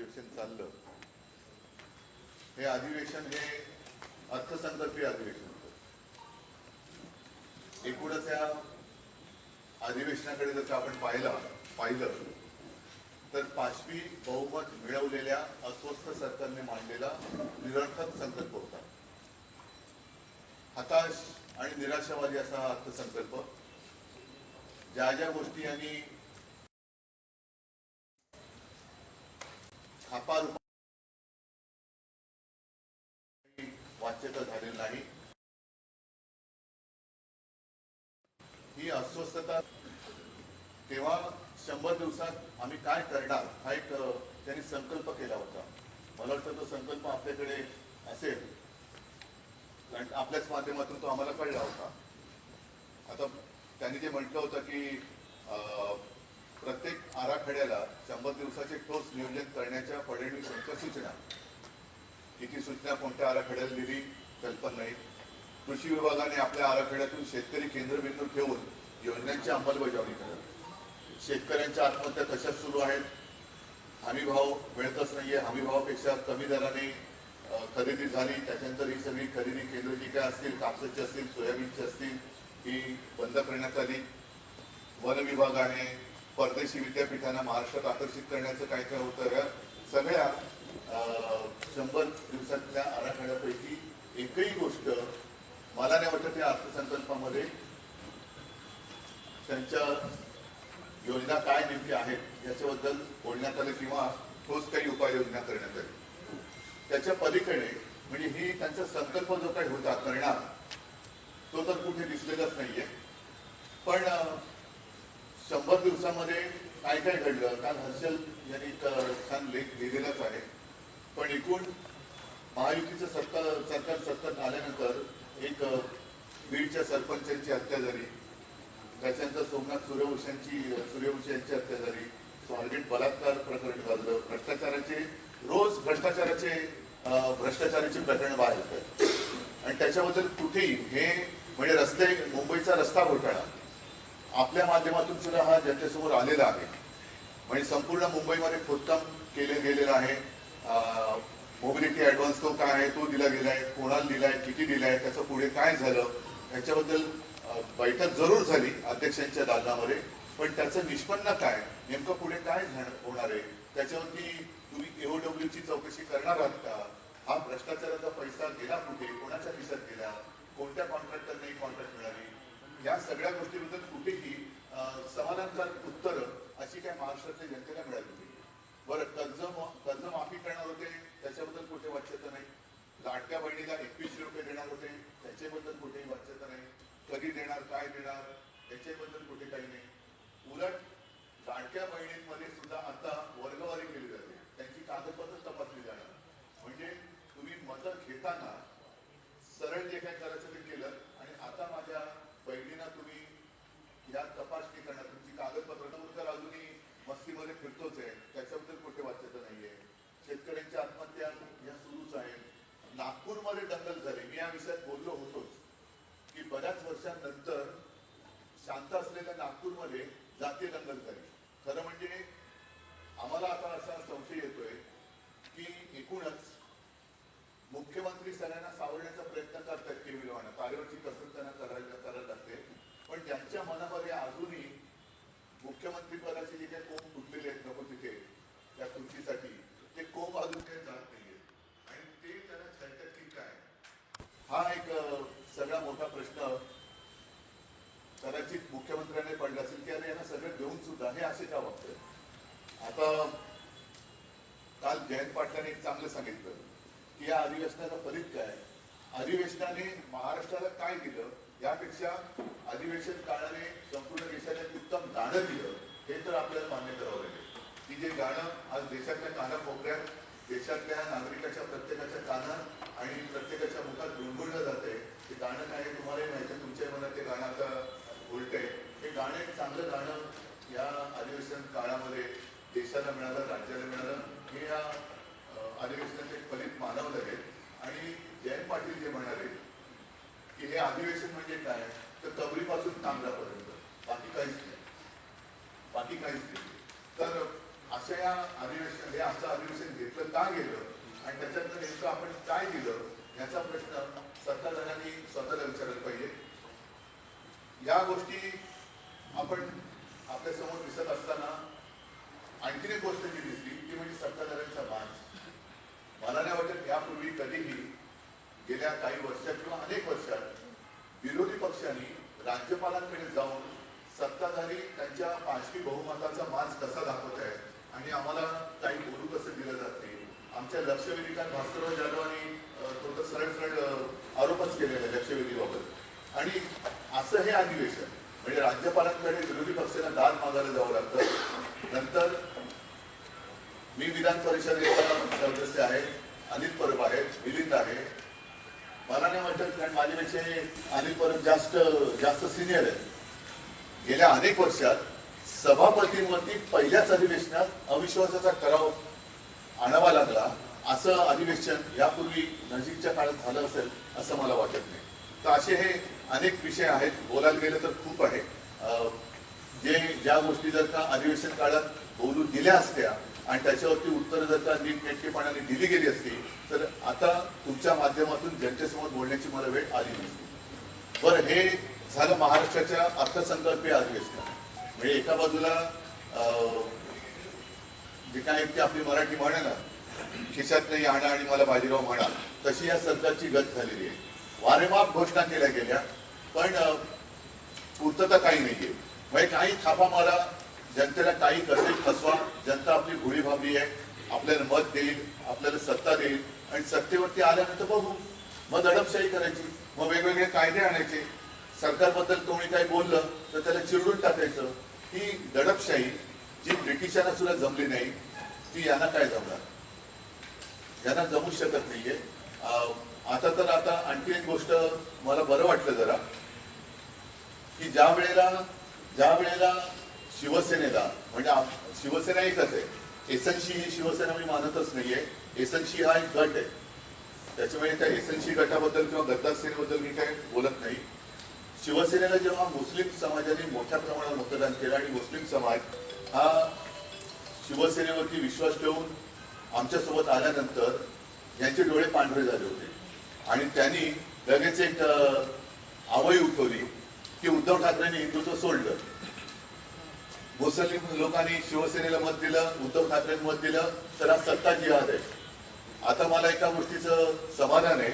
अधिवेशन चाललं. हे अधिवेशन हे अर्थसंकल्पीय अधिवेशन होतं. एकूणच या अधिवेशनाकडे जर आपण पाहिला पाहिलं तर पाचवी बहुमत मिळवलेल्या अस्वस्थ सरकारने मांडलेला निरर्थक संकल्प होता. हताश आणि निराशावादी असा अर्थसंकल्प. ज्या ज्या गोष्टी यांनी छापा वाच्यता झालेली नाही. ही अस्वस्थता तेव्हा शंभर दिवसात आम्ही काय करणार हा एक त्यांनी संकल्प केला होता. मला वाटतं तो संकल्प आपल्याकडे असेल. कारण आपल्याच माध्यमातून तो आम्हाला कळला होता. आता त्यांनी जे म्हटलं होतं की अ, प्रत्येक आराखड्याला शंभर दिवसाचे ठोस नियोजन करण्याच्या फडणवीस यांच्या सूचना. किती सूचना कोणत्या आराखड्याला दिली कल्पना नाही कृषी विभागाने आपल्या आराखड्यातून शेतकरी केंद्रबिंदू ठेवून योजनांची अंमलबजावणी करावी शेतकऱ्यांच्या आत्महत्या कशा सुरू आहेत? हमी भाव मिळतच नाहीये. हमी भावापेक्षा कमी दराने खरेदी झाली त्याच्यानंतर ही सगळी खरेदी केंद्र जी काय असतील कापसाची असतील सोयाबीनची असतील ही बंद करण्यात आली. वन विभागाने परदेशी विद्यापीठांना महाराष्ट्रात आकर्षित करण्याचं काय काय होतं या सगळ्या शंभर दिवसातल्या आराखड्यापैकी एकही गोष्ट मला नाही वाटत या अर्थसंकल्पामध्ये त्यांच्या योजना काय नेमकी आहेत याच्याबद्दल बोलण्यात आलं किंवा ठोस काही उपाययोजना करण्यात आली. त्याच्या पलीकडे म्हणजे ही त्यांचा संकल्प जो काही होता करणार तो तर कुठे दिसलेलाच नाहीये. पण शंभर दिवसामध्ये काय काय घडलं? काल हर्षल यांनी छान लेख लिहिलेलाच आहे. पण एकूण महायुतीचं सत्ता सरकार सत्ता आल्यानंतर एक बीडच्या सरपंचांची हत्या झाली. त्याच्यानंतर सोमनाथ सूर्यवंशांची सूर्यवंशी यांची हत्या झाली. स्वारगेट बलात्कार प्रकरण घडलं. भ्रष्टाचाराचे रोज भ्रष्टाचाराचे भ्रष्टाचाराची प्रकरण बाहेर येतात आणि त्याच्याबद्दल कुठेही हे म्हणजे रस्ते मुंबईचा रस्ता घोटाळा. आपल्या माध्यमातून सुद्धा हा जनतेसमोर आलेला आहे. म्हणजे संपूर्ण मुंबईमध्ये खोदकाम केले गेलेलं आहे. मोबिलिटी ऍडव्हान्स तो काय आहे तो दिला गेलाय कोणाला दिलाय किती दिलाय त्याचं पुढे काय झालं याच्याबद्दल बैठक जरूर झाली अध्यक्षांच्या दालनामध्ये. पण त्याचं निष्पन्न काय नेमकं पुढे काय झालं- होणार आहे त्याच्यावरती तुम्ही एओडब्ल्यूची चौकशी करणार आहात का? हा भ्रष्टाचाराचा पैसा गेला कुठे कोणाच्या खिशात गेला कोणत्या कॉन्ट्रॅक्टरने कॉन्ट्रॅक्ट मिळाली? या सगळ्या गोष्टीबद्दल कुठेही अ, समाधानकारक उत्तरं अशी काय महाराष्ट्रातल्या जनतेला मिळाली होती बरं कर्ज कर्ज माफी करणार होते त्याच्याबद्दल कुठे वाच्यता नाही. लाडक्या बहिणीला एकवीसशे रुपये देणार होते त्याच्याबद्दल कुठेही वाच्यता नाही. कधी देणार काय देणार त्याच्याबद्दल कुठे काही नाही. उलट लाडक्या बहिणींमध्ये सुद्धा आता वर्गवारी केली जाते. त्यांची कागदपत्र तपासली जाणार. म्हणजे तुम्ही मतं घेताना सरळ जे काय करायचं ते केलं आणि आता माझ्या या तपासणी करणं तुमची कागदपत्र तर अजूनही. मस्तीमध्ये फिरतोच आहे. त्याच्याबद्दल कुठे वाच्यता नाहीये. शेतकऱ्यांच्या आत्महत्या या सुरूच आहेत. नागपूरमध्ये दंगल झाली. मी या विषयात बोललो होतोच की बऱ्याच वर्षांनंतर शांत असलेल्या नागपूरमध्ये जातीय दंगल झाली. खरं म्हणजे आम्हाला आता असा संशय येतोय की एकूणच मुख्यमंत्री सगळ्यांना सावरण्याचा प्रयत्न करतात केविलवानं तारेवरची कसरत त्यांना करायला करायला लागते पण ज्यांच्या मनामध्ये अजूनही मुख्यमंत्री पदाचे जे काही कोंब फुटलेले आहेत नको तिथे त्या खुर्चीसाठी ते कोंब अजून काही जात नाहीये आणि ते त्यांना छळतात की काय हा एक अ, सगळा मोठा प्रश्न कदाचित मुख्यमंत्र्यांनी पडला असेल की अरे यांना सगळं देऊन सुद्धा हे असे का वागतात आता काल जयंत पाटलांनी एक चांगलं सांगितलं की या अधिवेशनाचा फलित काय? अधिवेशनाने महाराष्ट्राला काय दिलं? यापेक्षा अधिवेशन काळाने संपूर्ण देशाला उत्तम गाणं दिलं हे तर आपल्याला मान्य करावं लागेल. की जे गाणं आज देशातल्या कानाकोपऱ्यात देशातल्या नागरिकाच्या प्रत्येकाच्या कानात आणि प्रत्येकाच्या मुखात गुणगुणलं जाते ते गाणं काय आहे तुम्हालाही माहिती आहे तुमच्या मनात ते गाणं आता उलट आहे. हे गाणं एक चांगलं गाणं या अधिवेशन काळामध्ये देशाला मिळालं राज्याला मिळालं. हे या अधिवेशनाचे फलित मानवलं आहे आणि जयंत पाटील जे म्हणाले की हे अधिवेशन म्हणजे काय तर कबरीपासून कामरापर्यंत बाकी काहीच नाही. बाकी काहीच नाही. तर असं या अधिवेशन हे असं अधिवेशन घेतलं का गेलं? आणि त्याच्यातनं नेमकं आपण काय दिलं? याचा प्रश्न सत्ताधाऱ्यांनी स्वतःला विचारायला पाहिजे. या गोष्टी आपण आपल्यासमोर दिसत असताना आणखीन एक गोष्ट जी दिसली ती म्हणजे सत्ताधाऱ्यांचा माज मला नाही वाटत यापूर्वी कधीही गेल्या काही वर्षात किंवा अनेक वर्षात विरोधी पक्षांनी राज्यपालांकडे जाऊन सत्ताधारी त्यांच्या पाचवी बहुमताचा माज कसा दाखवत आहे आणि आम्हाला काही बोलू कसं दिलं जाते आमच्या लक्षवेधिकांत भास्करराव जाधवांनी अं, तो सरळ सरळ आरोपच केलेला आहे लक्षवेधीबाबत. आणि असं हे अधिवेशन म्हणजे राज्यपालांकडे विरोधी पक्षांना दाद मागायला जावं लागतं. नंतर मी विधान परिषदेचा सदस्य आहे अनिल परब आहे मिलिंद आहे. मला नाही वाटत कारण माझ्यापेक्षा अनिल परब जास्त जास्त सिनियर आहे गेल्या अनेक वर्षात सभापतींवरती पहिल्याच अधिवेशनात अविश्वासाचा कराव आणावा लागला असं अधिवेशन यापूर्वी नजीकच्या काळात झालं असेल असं मला वाटत नाही. तर असे हे अनेक विषय आहेत बोलायला गेलं तर खूप आहे. अं, जे ज्या गोष्टी जर का अधिवेशन काळात बोलू दिल्या असत्या आणि त्याच्यावरती उत्तर जर का नीटनेटकेपणाने दिली गेली असती तर आता तुमच्या माध्यमातून जनतेसमोर बोलण्याची मला वेळ आली नसती बरं हे झालं महाराष्ट्राच्या अर्थसंकल्पीय अधिवेशन. म्हणजे एका बाजूला अं, जे काय ते आपली मराठी म्हण आहे ना खिशात नाही आणा आणि मला बाजीराव म्हणा तशी या सरकारची गत झालेली आहे. वारेमाप घोषणा केल्या गेल्या पण पूर्तता काही नाहीये. म्हणजे काही थापा मारा जनतेला काही कसे फसवा जनता आपली घोळी भाबली आहे आपल्याला मत देईल आपल्याला सत्ता देईल आणि सत्तेवरती आल्यानंतर बघू. मग दडपशाही करायची मग वेगवेगळे कायदे आणायचे. सरकारबद्दल कोणी काही बोललं तर त्याला चिरडून टाकायचं. ही दडपशाही जी ब्रिटिशांना सुद्धा जमली नाही ती यांना काय जमणार? यांना जमू शकत नाहीये. आता तर आता आणखी एक गोष्ट मला बरं वाटलं जरा की ज्या वेळेला ज्या वेळेला शिवसेनेला म्हणजे शिवसेना एकच आहे. एसएनसी ही शिवसेना मी मानतच नाहीये. एसएनसी हा एक गट आहे. त्याच्यामुळे त्या एसएनसी गटाबद्दल किंवा गद्दार सेनेबद्दल मी काही बोलत नाही. शिवसेनेला जेव्हा मुस्लिम समाजाने मोठ्या प्रमाणात मतदान केलं आणि मुस्लिम समाज हा शिवसेनेवरती विश्वास ठेवून आमच्यासोबत आल्यानंतर यांचे डोळे पांढरे झाले होते. आणि त्यांनी लगेच एक आवई उठवली की उद्धव ठाकरेंनी हिंदुत्व सोडलं. मुस्लिम लोकांनी शिवसेनेला मत दिलं उद्धव ठाकरेंनी मत दिलं तर हा सत्ता जिहाद आहे. आता मला एका गोष्टीचं समाधान आहे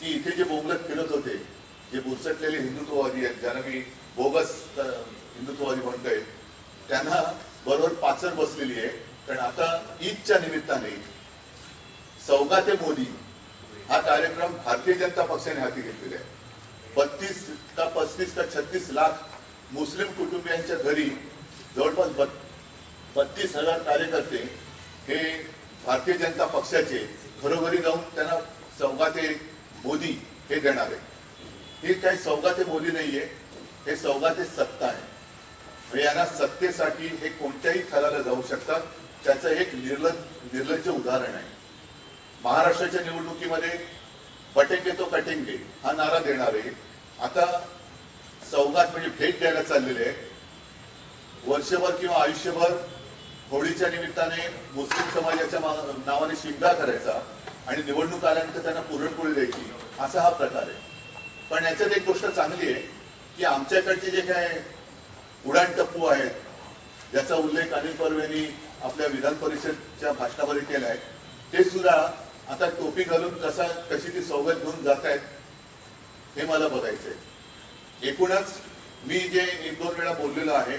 की इथे जे बोंबलत फिरत होते जे बुरसटलेले हिंदुत्ववादी आहेत ज्यांना मी बोगस हिंदुत्ववादी म्हणतोय त्यांना बरोबर पाचर बसलेली आहे. कारण आता ईदच्या निमित्ताने चौगा ते मोदी हा कार्यक्रम भारतीय जनता पक्षाने हाती घेतलेला आहे. बत्तीस का पस्तीस का छत्तीस लाख मुस्लिम कुटुंबियांच्या घरी जवळपास बत्तीस हजार कार्यकर्ते हे भारतीय जनता पक्षाचे घरोघरी जाऊन त्यांना सौगाते मोदी हे देणार आहे. हे काही सौगाते मोदी नाहीये. हे सौगाते सत्ता आहे. यांना सत्तेसाठी हे कोणत्याही थराला जाऊ शकतात त्याचं एक निर्ल निर्लज्ज उदाहरण आहे. महाराष्ट्राच्या निवडणुकीमध्ये बटेंगे तो कटेंगे हा नारा देणारे आता सौगात म्हणजे भेट द्यायला चाललेले वर्षभर किंवा आयुष्यभर होळीच्या निमित्ताने मुस्लिम समाजाच्या नावाने शिमगा करायचा आणि निवडणूक आल्यानंतर त्यांना पुरणपोळी द्यायची असा हा प्रकार आहे. पण याच्यात एक गोष्ट चांगली आहे की आमच्याकडचे जे काय उडाण टप्पू आहेत. ज्याचा उल्लेख अनिल पर्वेनी आपल्या विधान परिषदच्या भाषणामध्ये आहे ते सुद्धा आता टोपी घालून कसा कशी ती सवलत घेऊन जात आहेत हे मला बघायचंय. एकूणच मी जे एक दोन वेळा बोललेलो आहे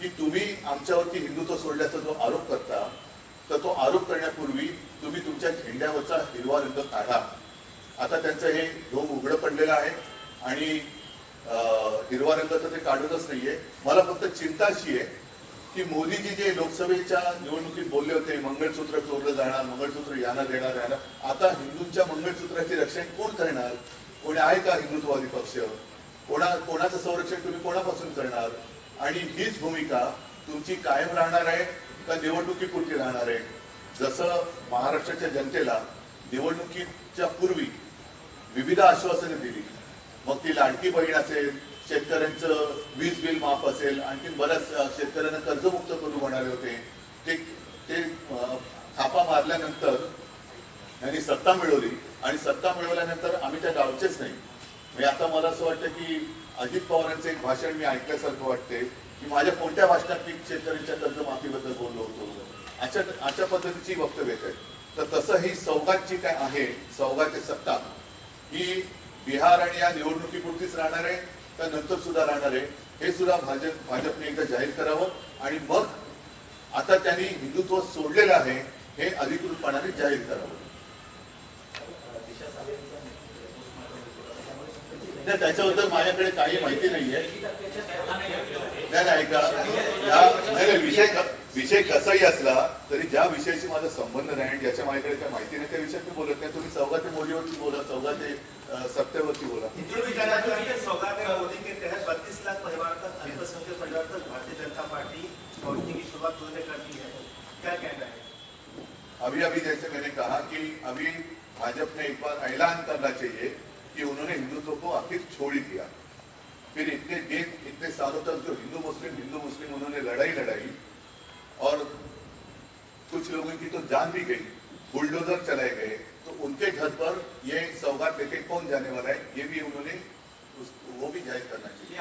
की तुम्ही आमच्यावरती हिंदुत्व सोडल्याचा जो आरोप करता तर तो आरोप करण्यापूर्वी तुम्ही तुमच्या झेंड्यावरचा हिरवा रंग काढा. आता त्यांचं हे ढोंग उघडं पडलेलं आहे आणि हिरवा रंग तर ते काढतच नाहीये. मला फक्त चिंता अशी आहे की मोदीजी जे लोकसभेच्या निवडणुकीत बोलले होते मंगळसूत्र चोरलं जाणार मंगळसूत्र यांना देणार यांना आता हिंदूंच्या मंगळसूत्राचे रक्षण कोण करणार? कोणी आहे का हिंदुत्ववादी पक्ष? कोणा कोणाचं संरक्षण तुम्ही कोणापासून करणार? आणि हीच भूमिका तुमची कायम राहणार आहे का निवडणुकीपुरती राहणार आहे? जसं महाराष्ट्राच्या जनतेला निवडणुकीच्या पूर्वी विविध आश्वासने दिली. मग ती लाडकी बहीण असेल शेतकऱ्यांचं वीज बिल माफ असेल आणखी बऱ्याच शेतकऱ्यांना कर्जमुक्त करू म्हणाले होते. ते ते थापा मारल्यानंतर यांनी सत्ता मिळवली. आणि सत्ता मिळवल्यानंतर आम्ही त्या गावचेच नाही. म्हणजे आता मला असं वाटतं की अजित पवारांचं एक भाषण मी ऐकल्यासारखं वाटते की माझ्या कोणत्या भाषणात मी शेतकऱ्यांच्या कर्जमाफीबद्दल बोललो होतो? अशा अशा पद्धतीची वक्तव्य आहेत. तर तसं ही सौगातची काय आहे सौगाची सत्ता ही बिहार आणि या निवडणुकीपुरतीच राहणार आहे का नंतर सुद्धा राहणार आहे. हे सुद्धा भाजप भाजपने एकदा जाहीर करावं. आणि मग आता त्यांनी हिंदुत्व सोडलेलं आहे हे अधिकृतपणाने जाहीर करावं. नाही त्याच्याबद्दल माझ्याकडे काही माहिती नाहीये. नाही ऐका. नाही विषय विषय कसाही असला तरी ज्या विषयाशी माझा संबंध नाही आणि ज्याच्या माझ्याकडे काही माहिती नाही त्या विषयात मी बोलत नाही. तुम्ही चौघाते मोदीवरती बोला चौघाते अं, सत्तेवरती बोला. हिंदू विचाराचा के सौगात मोदी के तहत बत्तीस लाख परिवार तक अल्पसंख्यक परिवार तक भारतीय जनता पार्टी पहुँचने की शुरुआत उन्होंने कर दी है क्या कहना है अभी अभी जैसे मैंने कहा कि अभी भाजपा ने एक बार ऐलान करना चाहिए कि उन्होंने हिंदुत्व को आखिर छोड़ दिया। फिर इतने दिन इतने सालों तक जो हिंदू मुस्लिम हिंदू मुस्लिम उन्होंने लड़ाई लड़ाई और कुछ लोगों की तो जान भी गई बुलडोजर चलाए गए। तो उनके घर पर ये सौगात लेके कौन जाने वाला है ये भी उन्होंने उस, वो भी ज़ाहिर करना चाहिए।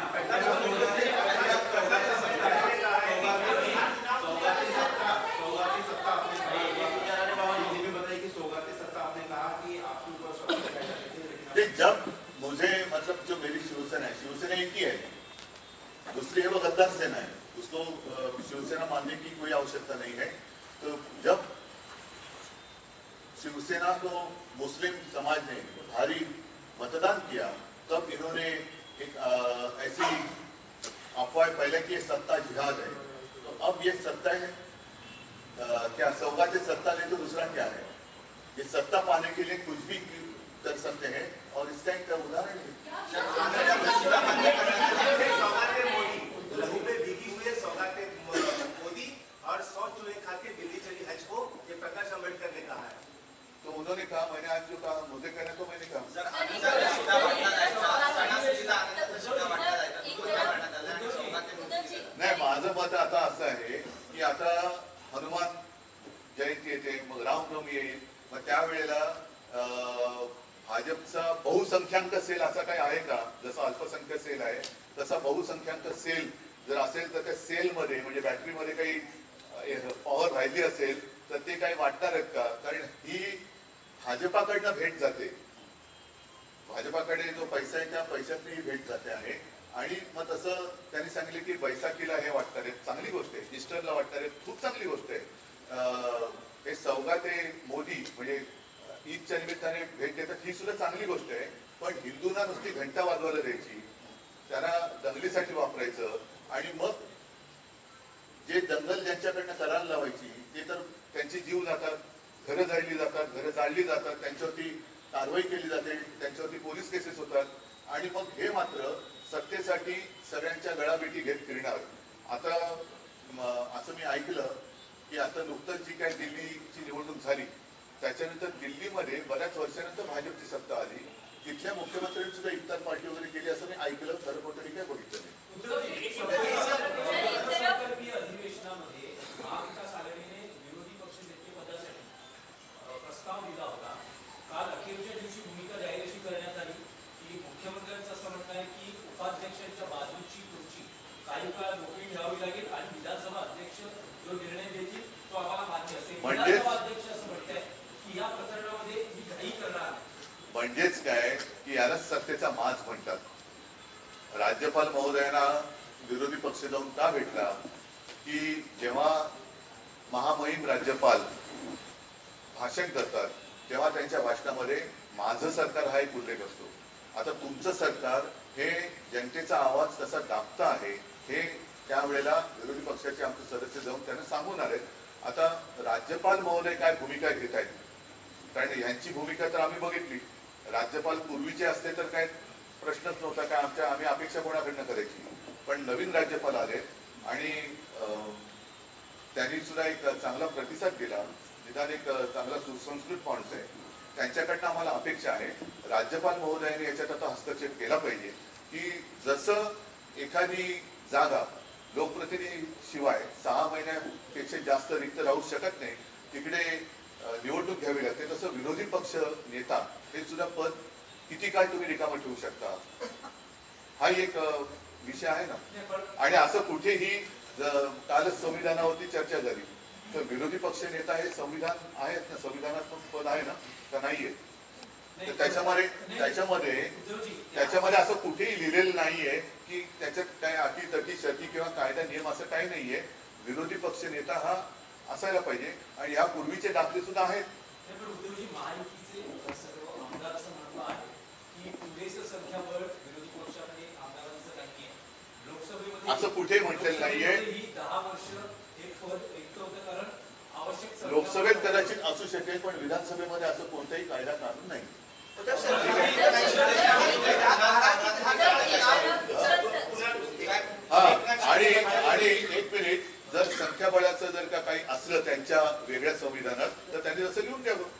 जब मुझे मतलब जो मेरी शिवसेना है शिवसेना एक ही है दूसरी है वो गद्दार सेना है। उसको शिवसेना मानने की कोई आवश्यकता नहीं है। तो जब शिवसेना को मुस्लिम समाज ने भारी मतदान किया, तब इन्होंने एक ऐसी अफवाह पहले की सत्ता जिहाद है। तो अब ये सत्ता है क्या सौगात सत्ता ले तो दूसरा क्या है? ये सत्ता पाने के लिए कुछ भी कर सकते हैं और इसका एक उदाहरण है। तो उन्होंने कहा मैंने आज जो कहा मुझे कहने तो मैंने कहा नाही माझं मत आता असं आहे की आता हनुमान जयंती येते मग रामनवमी येईल. मग त्यावेळेला अं, भाजपचा बहुसंख्याक सेल असा काही आहे का? जसा अल्पसंख्याक सेल आहे तसा बहुसंख्याक सेल जर असेल तर त्या सेलमध्ये म्हणजे बॅटरीमध्ये काही पॉवर राहिली असेल तर ते काही वाटणार आहेत का? कारण ही भाजपाकडनं भेट जाते. भाजपाकडे जो पैसा आहे त्या पैशातली ही भेट जाते आहे. आणि मग तसं त्यांनी सांगितलं की बैसाखीला हे वाटणार आहे चांगली गोष्ट आहे. इस्टरला वाटणार आहे खूप चांगली गोष्ट आहे. अं, हे सौगाते मोदी म्हणजे ईदच्या निमित्ताने भेट देतात ही सुद्धा चांगली गोष्ट आहे. पण हिंदूंना नुसती घंटा वाजवायला द्यायची. त्यांना दंगलीसाठी वापरायचं. आणि मग जे दंगल ज्यांच्याकडनं करायला लावायची ते तर त्यांचे जीव जातात. घरं जाळली जातात घरं जाळली जातात त्यांच्यावरती कारवाई केली जाते त्यांच्यावरती पोलीस केसेस होतात. आणि मग हे मात्र सत्तेसाठी सगळ्यांच्या गळाभेटी घेत फिरणार. आता असं मी ऐकलं की आता नुकतंच जी काय दिल्लीची निवडणूक झाली त्याच्यानंतर दिल्लीमध्ये बऱ्याच वर्षानंतर भाजपची सत्ता आली. तिथल्या मुख्यमंत्र्यांनी सुद्धा इफ्तार पार्टी वगैरे केली असं मी ऐकलं खरं खोटं मी काय बघितलं नाही प्रस्ताव दिला होता. काल अखेरच्या दिवशी भूमिका जाहीर अशी करण्यात आली. की मुख्यमंत्र्यांचं असं म्हणणं आहे की उपाध्यक्षांच्या बाजूची खुर्ची काही काळ मोकळी ठेवावी लागेल आणि विधानसभा अध्यक्ष जो निर्णय देतील तो आम्हाला मान्य असेल. म्हणजेच- विधानसभा अध्यक्ष असं म्हणताय की या प्रकरणामध्ये मी घाई करणार. म्हणजेच काय? की यालाच सत्तेचा माज म्हणतात. राज्यपाल महोदयांना विरोधी पक्ष जाऊन का भेटला? की जेव्हा महामहिम राज्यपाल भाषण करतात तेव्हा त्यांच्या भाषणामध्ये माझं सरकार हा एक उल्लेख असतो. आता तुमचं सरकार हे जनतेचा आवाज कसा दाबता आहे हे त्यावेळेला विरोधी पक्षाचे आमचे सदस्य जाऊन त्यांना सांगून आले आता राज्यपाल महोदय काय भूमिका घेत आहेत? कारण यांची भूमिका तर आम्ही बघितली. राज्यपाल पूर्वीचे असते तर काय प्रश्नच नव्हता काय आमच्या आम्ही अपेक्षा कोणाकडनं करायची? पण नवीन राज्यपाल आले आणि त्यांनी सुद्धा एक चांगला प्रतिसाद दिला. निदान एक चांगला सुसंस्कृत माणूस आहे. त्यांच्याकडनं आम्हाला अपेक्षा आहे. राज्यपाल महोदयाने याच्यात आता हस्तक्षेप केला पाहिजे. की जसं एखादी जागा लोकप्रतिनिधी शिवाय सहा महिन्यापेक्षा जास्त रिक्त राहू शकत नाही तिकडे निवडणूक घ्यावी लागते तसं विरोधी पक्ष नेता हे सुद्धा पद किती काळ तुम्ही रिकामं ठेवू शकता? हा एक विषय आहे ना. आणि असं कुठेही कालच संविधानावरती चर्चा झाली. तर विरोधी पक्ष नेता हे संविधान आहेत ना संविधानात्मक पद आहे ना का नाहीये? तर त्याच्यामध्ये त्याच्यामध्ये त्याच्यामध्ये असं कुठेही लिहिलेलं नाहीये की त्याच्यात काय अटी तटी शर्ती किंवा कायदा नियम असं काही नाहीये. विरोधी पक्ष नेता हा असायला पाहिजे. आणि या पूर्वीचे दाखले सुद्धा आहेत. असं म्हणणं आहे की लोकसभेत कदाचित असू शकेल पण विधानसभेमध्ये असं कोणताही कायदा कानून नाही. आणि आणि एक मिनिट जर संख्याबळाचं जर का काही असलं त्यांच्या वेगळ्या संविधानात तर त्यांनी तसं लिहून द्यावं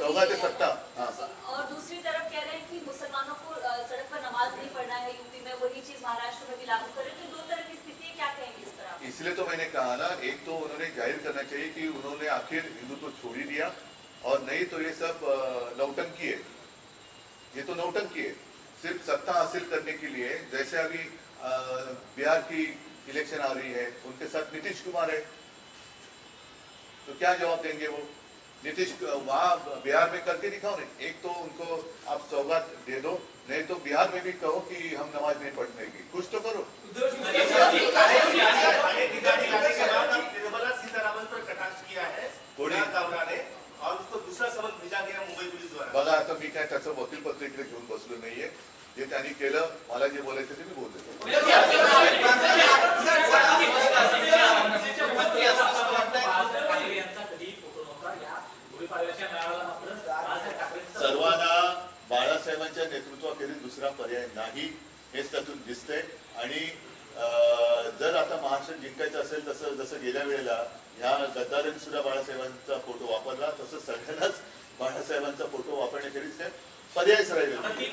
चौदा ते सत्ता हा. और दूसरी तरफ कह रहे हैं कि मुसलमानों को सड़क पर नमाज नहीं पढ़ना है यूपी में वही चीज महाराष्ट्र में भी लागू करें इसलिए तो मैंने कहा ना, एक तो उन्होंने ज़ाहिर करना चाहिए कि उन्होंने आखिर हिंदुत्व तो छोड़ ही दिया, और नहीं तो ये सब नौटंकी है ये तो नौटंकी है सिर्फ़ सत्ता हासिल करने के लिए, जैसे अभी बिहार की इलेक्शन आ रही है, उनके साथ नीतीश कुमार है। तो क्या जवाब देंगे वो? नीतीश वहाँ बिहार में करके दिखाओ नहीं एक तो उनको आप सौगात दे दो नहीं तो बिहार में भी कहो कि हम नमाज़ नहीं पढ़ने की कुछ तो करो निर्मला सीतारामन पर कटाक्ष किया है और उसको दूसरा सबक भेजा गया मुंबई पुलिस द्वारा बघा आता मी काय त्याचं वकीलपत्र इकडे घेऊन बसलो नाहीये जे त्यांनी केलं मला जे बोलायचं ते मी बोलतो सर्वांना बाळासाहेबांच्या नेतृत्वाखेरीज दुसरा पर्याय नाही हेच त्यातून दिसतंय. आणि अं, जर आता महाराष्ट्र जिंकायचं असेल तसं जसं गेल्या वेळेला ह्या गद्दारांनी सुद्धा बाळासाहेबांचा फोटो वापरला तसं सगळ्यांनाच बाळासाहेबांचा फोटो वापरण्याखेरीज काय? पर्यायच राहिलेला नाही.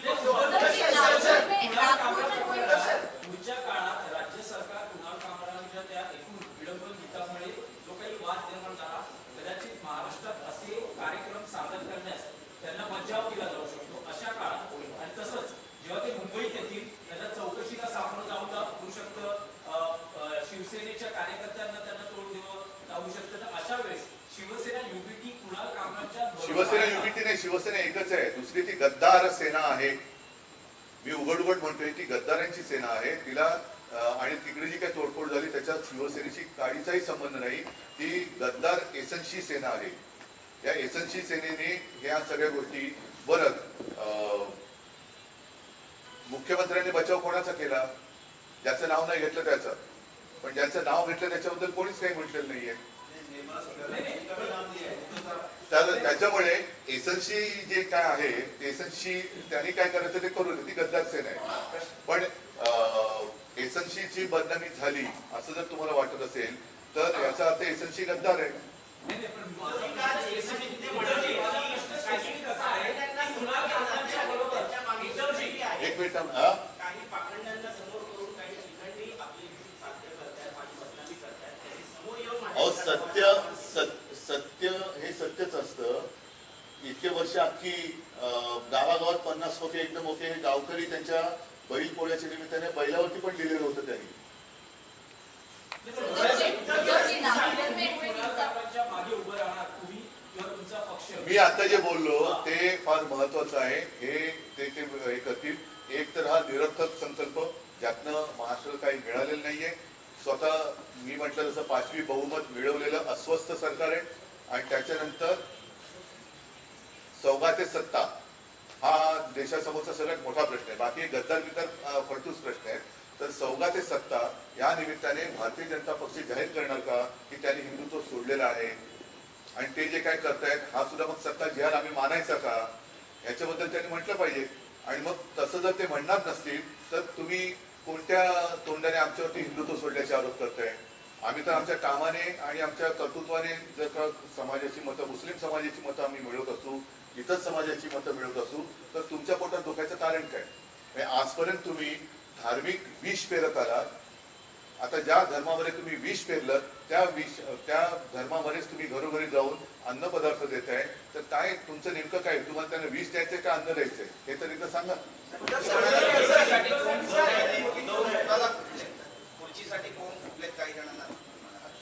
पुढच्या काळात राज्य सरकार कुणाल कामरांच्या त्या एकूण विडंबन गीतामुळे जो काही वाद निर्माण झाला कदाचित महाराष्ट्रात असे कार्यक्रम सादर करण्यास त्यांना बचाव केला जाऊ शकतो अशा काळात आणि तसंच जेव्हा ते मुंबईत येतील त्यांना चौकशीला सामोरं जाऊन होऊ शकतं अ, अ, शिवसेनेच्या कार्यकर्त्यांना त्यांना तोड देऊ जाऊ शकतं तर अशा वेळेस शिवसेना युबीटी कुणाल कामरांच्या बरोबर शिवसेना आहे. नाही शिवसेना एकच आहे. दुसरी ती गद्दार सेना आहे. मी उघड उघड म्हणतोय ती गद्दारांची सेना आहे. तिला आणि तिकडे जी काही तोडफोड झाली त्याच्यात शिवसेनेशी काळीचाही संबंध नाही. ती गद्दार एसनशी सेना आहे. या एसनशी सेनेने ह्या सगळ्या गोष्टी बरं अं, मुख्यमंत्र्यांनी बचाव कोणाचा केला? ज्याचं नाव नाही घेतलं त्याचं. पण ज्याचं नाव घेतलं त्याच्याबद्दल कोणीच काही म्हटलेलं नाहीये. तर त्याच्यामुळे एसनशी जे काय आहे एसनशी त्यांनी काय करायचं ते करू ती गद्दार आहे. पण एसनशीची बदनामी झाली असं जर तुम्हाला वाटत असेल तर याचा अर्थ एसनशी गद्दार आहे. एक मिनिट पण उद्धवजी, उद्धवजी, माझा प्रश्न specific असा आहे की कुणाल कामरांच्या बरोबर उद्धवजी, एक मिनिट थांब. हा? काही पाखंडांना समोर करून काही ठिकाणी आपली युती साध्य करतायत माझी बदनामी करतायत त्यांनी समोर येऊन अहो माझ्या सत्य सत्य हे सत्यच असतं. इतके वर्ष अख्खी गावागावात पन्नास होते एकदम होते हे गावकरी त्यांच्या बैल पोळ्याच्या निमित्ताने बैलावरती पण लिहिलेलं होतं त्यांनी. मी आता जे बोललो ते फार महत्वाचं आहे. हे ते ते हे करतील. एक तर हा निरर्थक संकल्प ज्यातनं महाराष्ट्राला काही मिळालेलं नाहीये. स्वतः मी म्हटलं जसं पाचवी बहुमत मिळवलेलं अस्वस्थ सरकार आहे आणि त्याच्यानंतर चौघा ते सत्ता हा देशासमोरचा सगळ्यात मोठा प्रश्न आहे. बाकी गद्दार बिद्दार अं, फडतूस प्रश्न आहे तर चौगा ते सत्ता या निमित्ताने भारतीय जनता पक्ष जाहीर करणार का की त्यांनी हिंदुत्व सोडलेलं आहे? आणि ते जे काय करतायत हा सुद्धा मग सत्ता जिहाद आम्ही मानायचा का? याच्याबद्दल त्यांनी म्हटलं पाहिजे. आणि मग तसं जर ते म्हणणार नसतील तर तुम्ही कोणत्या तोंडाने आमच्यावरती हिंदुत्व सोडल्याचे आरोप करताय? आम्ही तर आमच्या कामाने आणि आमच्या कर्तृत्वाने जर का समाजाची मतं मुस्लिम समाजाची मतं आम्ही मिळवत असू इतर समाजाची मतं मिळवत असू तर तुमच्या पोटात दुखायचं कारण काय? म्हणजे आजपर्यंत तुम्ही धार्मिक विष पेरत आलात आता ज्या धर्मामध्ये तुम्ही विष पेरलं त्या विष त्या धर्मामध्येच तुम्ही घरोघरी जाऊन अन्न पदार्थ देताय तर काय तुमचं नेमकं काय? तुम्हाला त्यांना विष द्यायचंय का अन्न द्यायचंय? हे तर एकदा सांगा.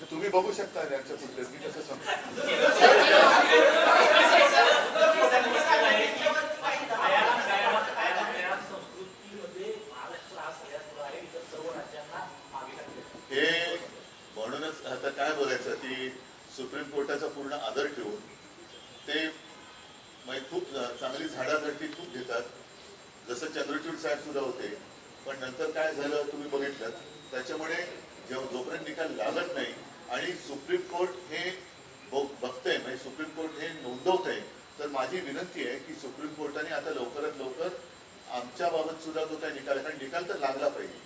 तुम्ही बघू शकता त्यांच्या कुठले. मी कसं सांगतो आयाम व्यायाम आयाम व्यायाम संस्कृतीमध्ये महाराष्ट्र हा सगळ्यात पुढे आहे इतर सर्व राज्यांना मागे टाकले हे म्हणूनच आता काय बोलायचं की सुप्रीम कोर्टाचा पूर्ण आदर ठेवून ते म्हणजे खूप चांगली झाडासाठी खूप घेतात. जसं चंद्रचूड साहेब सुद्धा होते पण नंतर काय झालं तुम्ही बघितलं त्याच्यामुळे जेव्हा जोपर्यंत निकाल लागत नाही आणि सुप्रीम कोर्ट हे बघतंय म्हणजे सुप्रीम कोर्ट हे नोंदवतंय तर माझी विनंती आहे की सुप्रीम कोर्टाने आता लवकरात लवकर आमच्या बाबत सुद्धा तो काय निकाल कारण निकाल तर लागला पाहिजे.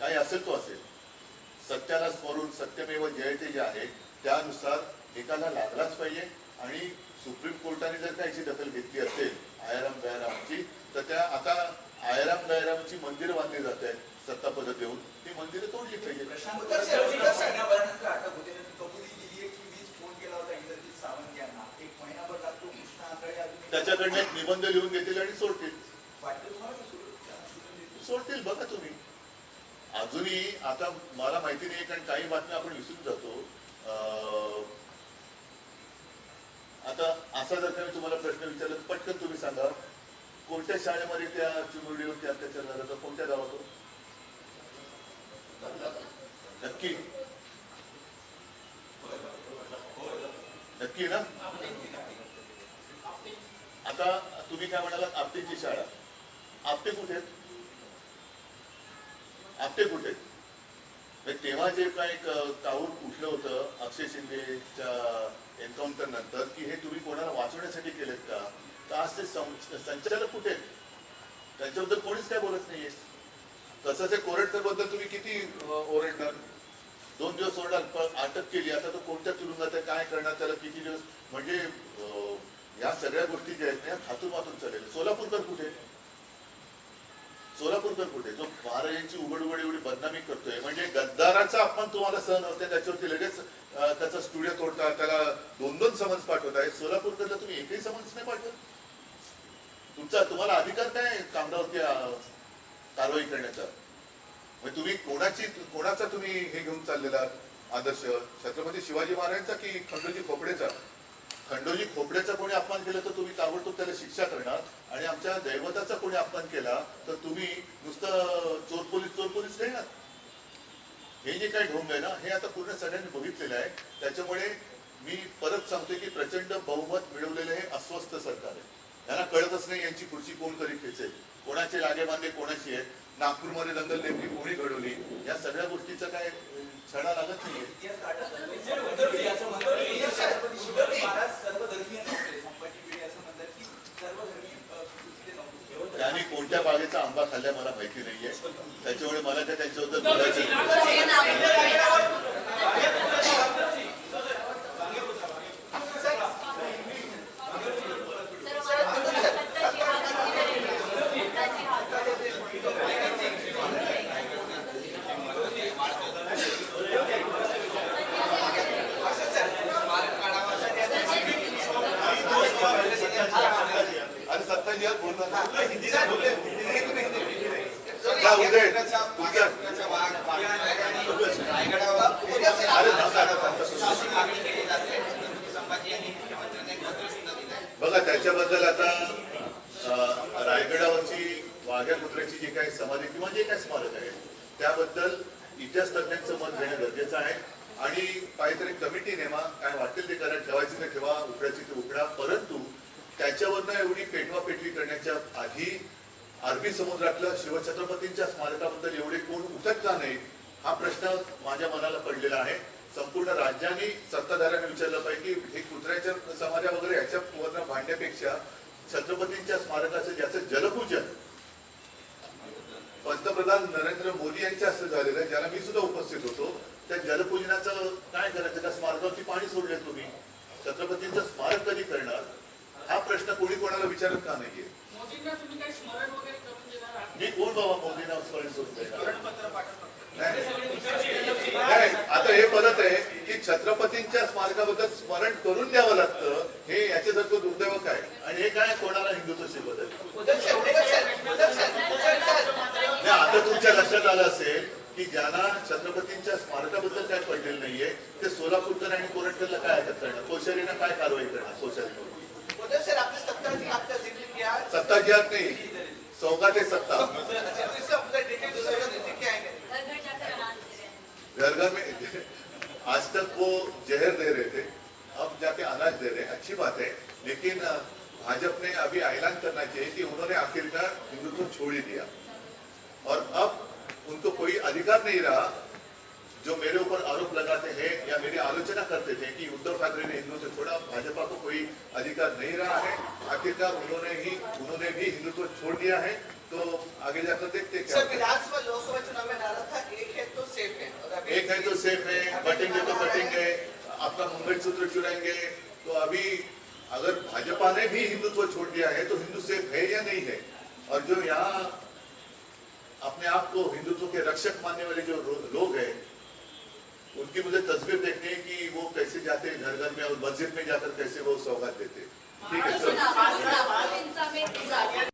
काही असेल तो असेल. सत्याला स्मरून सत्यमेव जयते जे आहे त्यानुसार निकाल लागलाच पाहिजे. आणि सुप्रीम कोर्टाने जर का याची दखल घेतली असेल आयाराम गयारामची तर त्या आता आयाराम गयारामची मंदिरं बांधली जात आहेत सत्तापद देऊन. ती मंदिरं तोडली पाहिजे उत्तर उत्तर सैन्यापर्यंत अटक होते त्यांनी कबुली दिली आहे की वीज फोन केला होता इंद्रजित सावंत यांना. एक महिनाभर लागतो कृष्णा आंधळे अजून त्याच्याकडनं एक निबंध लिहून घेतील आणि सोडतील? सोडतील बघा तुम्ही. अजूनही आता मला माहिती नाही कारण काही बातम्या आपण विसरून जातो. अं, आता असा जर का मी तुम्हाला प्रश्न विचारला पटकन तुम्ही सांगा. कोणत्या शाळेमध्ये त्या चिमुरडीवरती अत्याचार झाला तर कोणत्या गावात नक्की. नक्की ना? आता तुम्ही काय म्हणालात? आपटेची शाळा. आपटे कुठे आहेत? आपटे कुठे? तेव्हा जे काय क- काऊर उठलं होतं अक्षय शिंदेच्या एन्काउंटर नंतर की हे तुम्ही कोणाला वाचवण्यासाठी केलेत का? तर आज ते संचालक कुठे त्यांच्याबद्दल कोणीच काय बोलत नाहीये. तसंच हे कोरटकरबद्दल तुम्ही किती ओरडणार? दोन दिवस ओरडाल पण अटक केली. आता तो कोणत्या तुरुंगात आहे? काय करणार? त्याला किती दिवस? म्हणजे या सगळ्या गोष्टी ज्या आहेत ना हातून वाचून चालेल सोलापूरकर कुठे सोलापूरकर कुठे? जो महाराजांची उघड उघड एवढी बदनामी करतोय. म्हणजे गद्दाराचा अपमान तुम्हाला सहन होते त्याच्यावरती लगेच त्याचा स्टुडिओ तोडता त्याला दोन दोन समन्स पाठवताय सोलापूरकरला तुम्ही एकही समन्स नाही पाठवत. तुमचा तुम्हाला अधिकार काय कामरावरती कारवाई करण्याचा? म्हणजे तुम्ही कोणाची कोणाचा तुम्ही हे घेऊन चाललेला आदर्श? छत्रपती शिवाजी महाराजांचा की खंडोजी खोपडेचा? खंडोजी खोपड्याचा कोणी अपमान केला तर तुम्ही ताबडतोब त्याला शिक्षा करणार. आणि आमच्या दैवताचा कोणी अपमान केला तर तुम्ही नुसतं चोर पोलीस चोर पोलीस देणार हे जे काही ढोंग आहे ना हे आता पूर्ण सगळ्यांनी बघितलेलं आहे. त्याच्यामुळे मी परत सांगतोय की प्रचंड बहुमत मिळवलेले हे अस्वस्थ सरकार आहे. यांना कळतच नाही यांची खुर्ची कोण कधी खेचेल. कोणाचे लागेबांधे कोणाची? आहेत नागपूरमध्ये दंगल नेमकी कोणी घडवली? या सगळ्या गोष्टीचा काय छडा लागत नाहीये. त्यांनी कोणत्या बागेचा आंबा खाल्ला मला माहिती नाहीये. त्याच्यामुळे मला त्या त्यांच्याबद्दल बोलायचं नाही. अरे सत्ताजी यार बोलला ना जा, उदय, तुमचा- अरे थांबा, थांबा. संभाजी बघा त्याच्याबद्दल आता रायगडावरची वाघ्या कुत्र्याची जी काही समाधी किंवा जे काही स्मारक आहे त्याबद्दल इतिहास तज्ञांचं मत घेणं गरजेचं आहे. आणि काहीतरी कमिटी नेमा काय वाटेल ते करा ठेवायची ते ठेवा उकडायची ते उकडा परंतु त्याच्यावरनं एवढी पेटवा पेटवी करण्याच्या आधी अरबी समुद्रातल्या शिवछत्रपतींच्या स्मारकाबद्दल एवढे कोण उठत का नाही हा प्रश्न माझ्या मनाला पडलेला आहे. संपूर्ण राज्याने सत्ताधाऱ्यांनी विचारलं पाहिजे की हे कुत्र्याच्या समाजा वगैरे याच्या वरनं भांडण्यापेक्षा छत्रपतींच्या स्मारकाचं ज्याचं जलपूजन पंतप्रधान नरेंद्र मोदी यांच्या हस्ते झालेलं आहे ज्याला मी सुद्धा उपस्थित होतो त्या जलपूजनाचं काय करायचं? त्या स्मारकावरती पाणी सोडले तुम्ही. छत्रपतींचं स्मारक कधी करणार? हा प्रश्न कोणी कोणाला विचारत का नाहीये? मी कोण बाबा मोदींना स्मरण करून आता हे परत आहे की छत्रपतींच्या स्मारकाबद्दल स्मरण करून द्यावं लागतं हे याच्यासारखं दुर्दैव काय आणि हे काय कोणाला हिंदुत्व शिकवत आता तुमच्या लक्षात आलं असेल की ज्यांना छत्रपतींच्या स्मारकाबद्दल काय पडलेलं नाहीये ते सोलापूरकर आणि कोरटकरला काय हरकत करणार? कोश्यारीनं काय कारवाई करणार कोश्यारी सत्ता किया। सत्ता जिहाद नाही सौगात आहे सत्ता। तो इससे अपना डिटेल दूसरे का ज़िक्र किया है। घर घर हैं में आज तक वो जहर दे रहे थे अब जाके अनाज दे रहे हैं। अच्छी बात है लेकिन भाजपा ने अभी ऐलान करना चाहिए कि उन्होंने आखिरकार हिंदुत्व छोड़ ही दिया। और अब उनको कोई अधिकार नहीं रहा जो मेरे ऊपर आरोप लगाते हैं या मेरी आलोचना करते थे कि उद्धव ठाकरे ने हिंदुत्व छोड़ा भाजपा को कोई अधिकार नहीं रहा है आखिरकार उन्होंने ही उन्होंने भी हिंदुत्व छोड़ दिया है तो आगे जाकर देखते क्या सर विधानसभा लोकसभा चुनाव में नारा था एक है तो सेफ़ है। एक है तो सेफ़ है बटेंगे तो बटेंगे आपका मंगलसूत्र चुराएँगे। तो अभी अगर भाजपा ने भी हिंदुत्व छोड़ दिया है तो हिंदू सेफ़ है या नहीं है? और जो यहाँ अपने आप को हिंदुत्व के रक्षक मानने वाले जो लोग हैं उनकी मुझे तस्वीर देखनी है कि वो कैसे जाते हैं घर घर में और मस्जिद में जाकर कैसे वो सौगात देते हैं। ठीक है चलो।